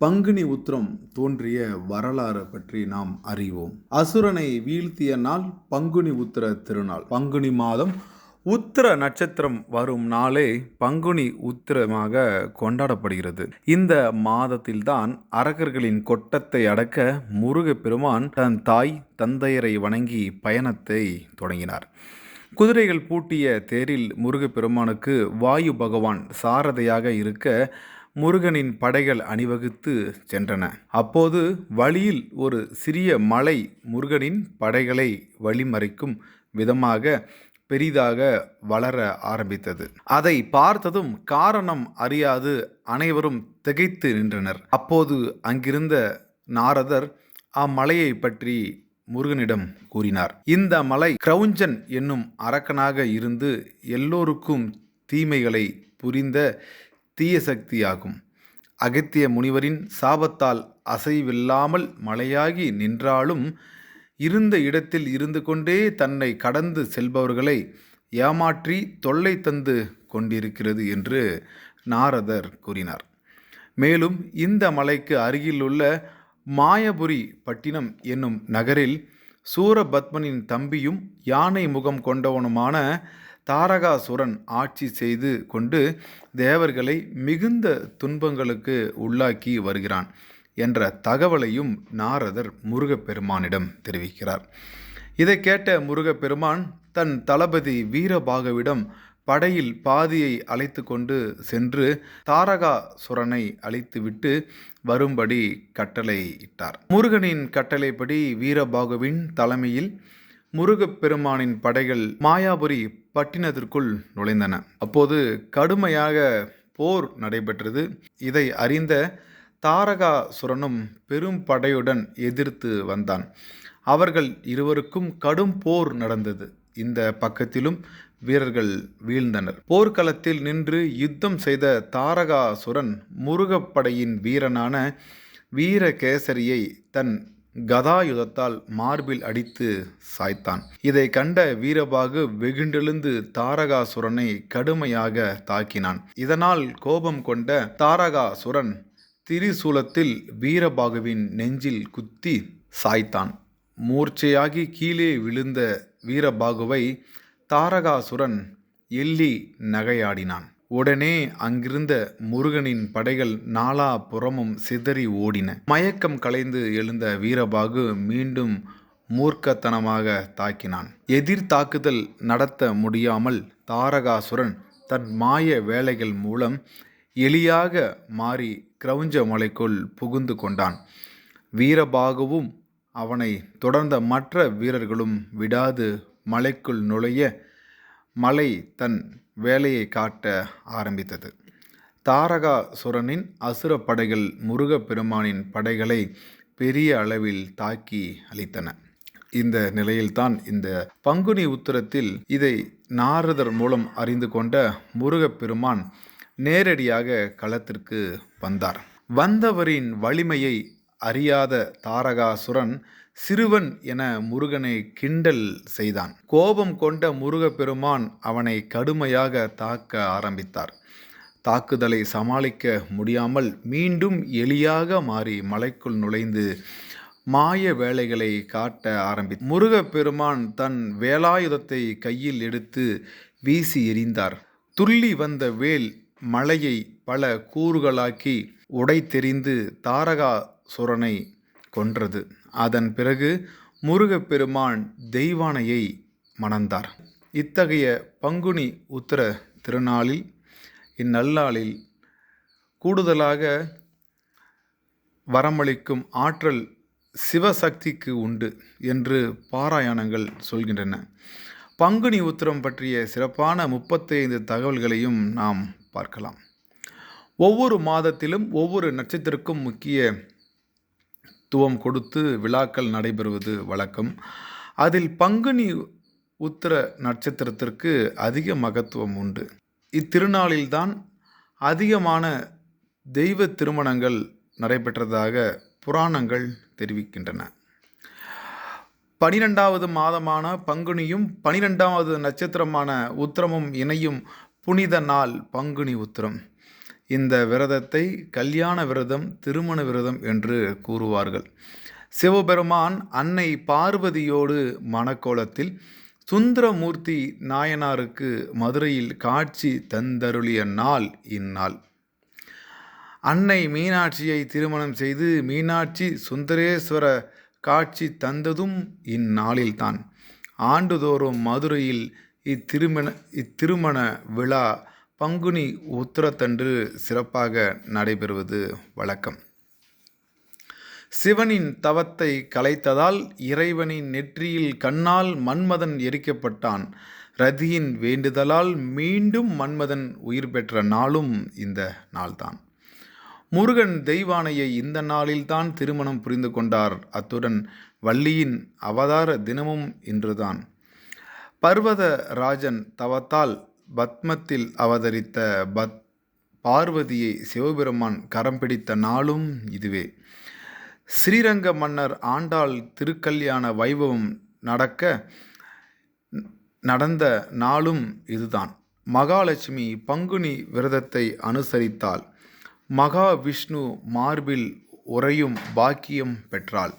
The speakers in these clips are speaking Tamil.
பங்குனி உத்திரம் தோன்றிய வரலாறு பற்றி நாம் அறிவோம். அசுரனை வீழ்த்திய நாள் பங்குனி உத்திர திருநாள். பங்குனி மாதம் உத்திர நட்சத்திரம் வரும் நாளே பங்குனி உத்திரமாக கொண்டாடப்படுகிறது. இந்த மாதத்தில்தான் அரகர்களின் கொட்டத்தை அடக்க முருகப்பெருமான் தன் தாய் தந்தையரை வணங்கி பயணத்தை தொடங்கினார். குதிரைகள் பூட்டிய தேரில் முருகப்பெருமானுக்கு வாயு பகவான் சாரதையாக இருக்க முருகனின் படைகள் அணிவகுத்து சென்றன. அப்போது வழியில் ஒரு சிறிய மலை முருகனின் படைகளை வழிமறைக்கும் விதமாக பெரிதாக வளர ஆரம்பித்தது. அதை பார்த்ததும் காரணம் அறியாது அனைவரும் திகைத்து நின்றனர். அப்போது அங்கிருந்த நாரதர் அம்மலையை பற்றி முருகனிடம் கூறினார். இந்த மலை கிரௌஞ்சன் என்னும் அரக்கனாக இருந்து எல்லோருக்கும் தீமைகளை புரிந்த தீய சக்தியாகும். அகத்திய முனிவரின் சாபத்தால் அசைவில்லாமல் மலையாகி நின்றாலும் இருந்த இடத்தில் இருந்து கொண்டே தன்னை கடந்து செல்பவர்களை ஏமாற்றி தொல்லை தந்து கொண்டிருக்கிறது என்று நாரதர் கூறினார். மேலும் இந்த மலைக்கு அருகிலுள்ள மாயபுரி பட்டினம் என்னும் நகரில் சூரபத்மனின் தம்பியும் யானை முகம் கொண்டவனுமான தாரகாசுரன் ஆட்சி செய்து கொண்டு தேவர்களை மிகுந்த துன்பங்களுக்கு உள்ளாக்கி வருகிறான் என்ற தகவலையும் நாரதர் முருகப்பெருமானிடம் தெரிவிக்கிறார். இதை கேட்ட முருகப்பெருமான் தன் தளபதி வீரபாகவிடம் படையில் பாதியை அழைத்து கொண்டு சென்று தாரகாசுரனை அழைத்துவிட்டு வரும்படி கட்டளையிட்டார். முருகனின் கட்டளைப்படி வீரபாகுவின் தலைமையில் முருகப்பெருமானின் படைகள் மாயாபுரி பட்டினத்திற்குள் நுழைந்தன. அப்போது கடுமையாக போர் நடைபெற்றது. இதை அறிந்த தாரகாசுரனும் பெரும் படையுடன் எதிர்த்து வந்தான். அவர்கள் இருவருக்கும் கடும் போர் நடந்தது. இந்த பக்கத்திலும் வீரர்கள் வீழ்ந்தனர். போர்க்களத்தில் நின்று யுத்தம் செய்த தாரகாசுரன் முருகப்படையின் வீரனான வீரகேசரியை தன் கதாயுதத்தால் மார்பில் அடித்து சாய்த்தான். இதை கண்ட வீரபாகு வெகுண்டெழுந்து தாரகாசுரனை கடுமையாக தாக்கினான். இதனால் கோபம் கொண்ட தாரகாசுரன் திரிசூலத்தில் வீரபாகுவின் நெஞ்சில் குத்தி சாய்த்தான். மூர்ச்சையாகி கீழே விழுந்த வீரபாகுவை தாரகாசுரன் எள்ளி நகையாடினான். உடனே அங்கிருந்த முருகனின் படைகள் நாலா புறமும் சிதறி ஓடின. மயக்கம் கலைந்து எழுந்த வீரபாகு மீண்டும் மூர்க்கத்தனமாக தாக்கினான். எதிர் தாக்குதல் நடத்த முடியாமல் தாரகாசுரன் தன் மாய வேலைகள் மூலம் எளியாக மாறி கிரௌஞ்ச மலைக்குள் புகுந்து கொண்டான். வீரபாகுவும் அவனை தொடர்ந்த மற்ற வீரர்களும் விடாது மலைக்குள் நுழைய மலை தன் வேலையை காட்ட ஆரம்பித்தது. தாரகாசுரனின் அசுர படைகள் முருகப்பெருமானின் படைகளை பெரிய அளவில் தாக்கி அளித்தன இந்த நிலையில்தான் இந்த பங்குனி உத்தரத்தில் இதை நாரதர் மூலம் அறிந்து கொண்ட முருகப்பெருமான் நேரடியாக களத்திற்கு வந்தார். வந்தவரின் வலிமையை அறியாத தாரகாசுரன் சிறுவன் என முருகனை கிண்டல் செய்தான். கோபம் கொண்ட முருகப்பெருமான் அவனை கடுமையாக தாக்க ஆரம்பித்தார். தாக்குதலை சமாளிக்க முடியாமல் மீண்டும் எளியாக மாறி மலைக்குள் நுழைந்து மாய வேலைகளை காட்ட ஆரம்பி முருகப்பெருமான் தன் வேலாயுதத்தை கையில் எடுத்து வீசி எறிந்தார். துள்ளி வந்த வேல் மலையை பல கூறுகளாக்கி உடைத்தெறிந்து தாரகாசுரனை கொன்றது. அதன் பிறகு முருகப்பெருமான் தெய்வானையை மணந்தார். இத்தகைய பங்குனி உத்தர திருநாளில் இந்நல்லாளில் கூடுதலாக வரமளிக்கும் ஆற்றல் சிவசக்திக்கு உண்டு என்று பாராயணங்கள் சொல்கின்றன. பங்குனி உத்திரம் பற்றிய சிறப்பான முப்பத்தைந்து தகவல்களையும் நாம் பார்க்கலாம். ஒவ்வொரு மாதத்திலும் ஒவ்வொரு நட்சத்திரக்கும் முக்கிய முக்கியத்துவம் கொடுத்து விழாக்கள் நடைபெறுவது வழக்கம். அதில் பங்குனி உத்திர நட்சத்திரத்திற்கு அதிக மகத்துவம் உண்டு. இத்திருநாளில்தான் அதிகமான தெய்வ திருமணங்கள் நடைபெற்றதாக புராணங்கள் தெரிவிக்கின்றன. பனிரெண்டாவது மாதமான பங்குனியும் பனிரெண்டாவது நட்சத்திரமான உத்திரமும் இணையும் புனித நாள் பங்குனி உத்திரம். இந்த விரதத்தை கல்யாண விரதம் திருமண விரதம் என்று கூறுவார்கள். சிவபெருமான் அன்னை பார்வதியோடு மணக்கோலத்தில் சுந்தரமூர்த்தி நாயனாருக்கு மதுரையில் காட்சி தந்தருளிய நாள் இந்நாள். அன்னை மீனாட்சியை திருமணம் செய்து மீனாட்சி சுந்தரேஸ்வர காட்சி தந்ததும் இந்நாளில்தான். ஆண்டுதோறும் மதுரையில் இத்திருமண இத்திருமண விழா பங்குனி உத்திரத்தன்று சிறப்பாக நடைபெறுவது வழக்கம். சிவனின் தவத்தை கலைத்ததால் இறைவனின் நெற்றியில் கண்ணால் மன்மதன் எரிக்கப்பட்டான். ரதியின் வேண்டுதலால் மீண்டும் மன்மதன் உயிர் பெற்ற நாளும் இந்த நாள்தான். முருகன் தெய்வானையை இந்த நாளில்தான் திருமணம் புரிந்து கொண்டார். அத்துடன் வள்ளியின் அவதார தினமும் இன்றுதான். பர்வத ராஜன் தவத்தால் பத்மத்தில் அவதரித்த பத் பார்வதியை சிவபெருமான் கரம் பிடித்த நாளும் இதுவே. ஸ்ரீரங்க மன்னர் ஆண்டாள் திருக்கல்யாண வைபவம் நடக்க நடந்த நாளும் இதுதான். மகாலட்சுமி பங்குனி விரதத்தை அனுசரித்தாள். மகாவிஷ்ணு மார்பில் உறையும் பாக்கியம் பெற்றாள்.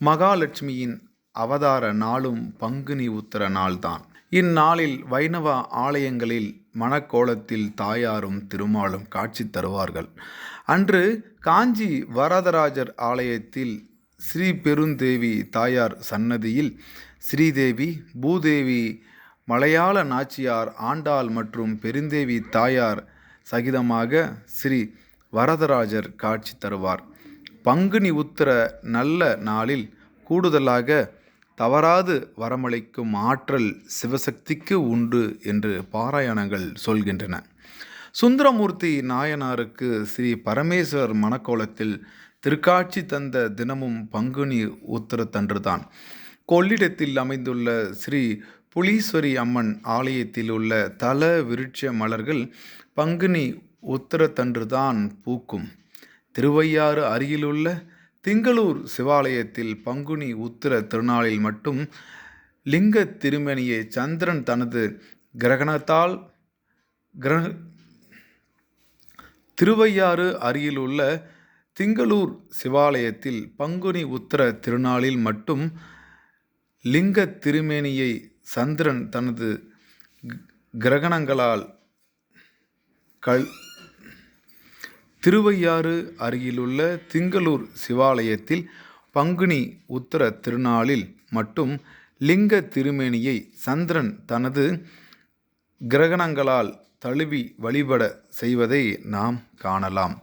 மகாலட்சுமியின் அவதார நாளும் பங்குனி உத்தர நாள்தான். இந்நாளில் வைணவ ஆலயங்களில் மணக்கோலத்தில் தாயாரும் திருமாலும் காட்சி தருவார்கள். அன்று காஞ்சி வரதராஜர் ஆலயத்தில் ஸ்ரீ பெருந்தேவி தாயார் சன்னதியில் ஸ்ரீதேவி பூதேவி மலையாள நாச்சியார் ஆண்டாள் மற்றும் பெருந்தேவி தாயார் சகிதமாக ஸ்ரீ வரதராஜர் காட்சி தருவார். பங்குனி உத்திர நல்ல நாளில் கூடுதலாக தவறாது வரமளிக்கும் ஆற்றல் சிவசக்திக்கு உண்டு என்று பாராயணங்கள் சொல்கின்றன. சுந்தரமூர்த்தி நாயனாருக்கு ஸ்ரீ பரமேஸ்வர் மணக்கோலத்தில் திருக்காட்சி தந்த தினமும் பங்குனி உத்திரத்தன்றுதான் கொள்ளிடத்தில் அமைந்துள்ள ஸ்ரீ புலீஸ்வரி அம்மன் ஆலயத்தில் உள்ள தல விருட்ச மலர்கள் பங்குனி உத்திரத்தன்றுதான் பூக்கும். திருவையாறு அருகிலுள்ள திங்களூர் சிவாலயத்தில் பங்குனி உத்திர திருநாளில் மட்டும் லிங்க திருமணியை சந்திரன் தனது கிரகணத்தால் கிரக திருவையாறு அருகிலுள்ள திங்களூர் சிவாலயத்தில் பங்குனி உத்திர திருநாளில் மட்டும் லிங்க திருமேனியை சந்திரன் தனது கிரகணங்களால் கல் திருவையாறு அருகிலுள்ள திங்களூர் சிவாலயத்தில் பங்குனி உத்தர திருநாளில் மட்டும் லிங்க திருமேனியை சந்திரன் தனது கிரகணங்களால் தழுவி வழிபட செய்வதை நாம் காணலாம்.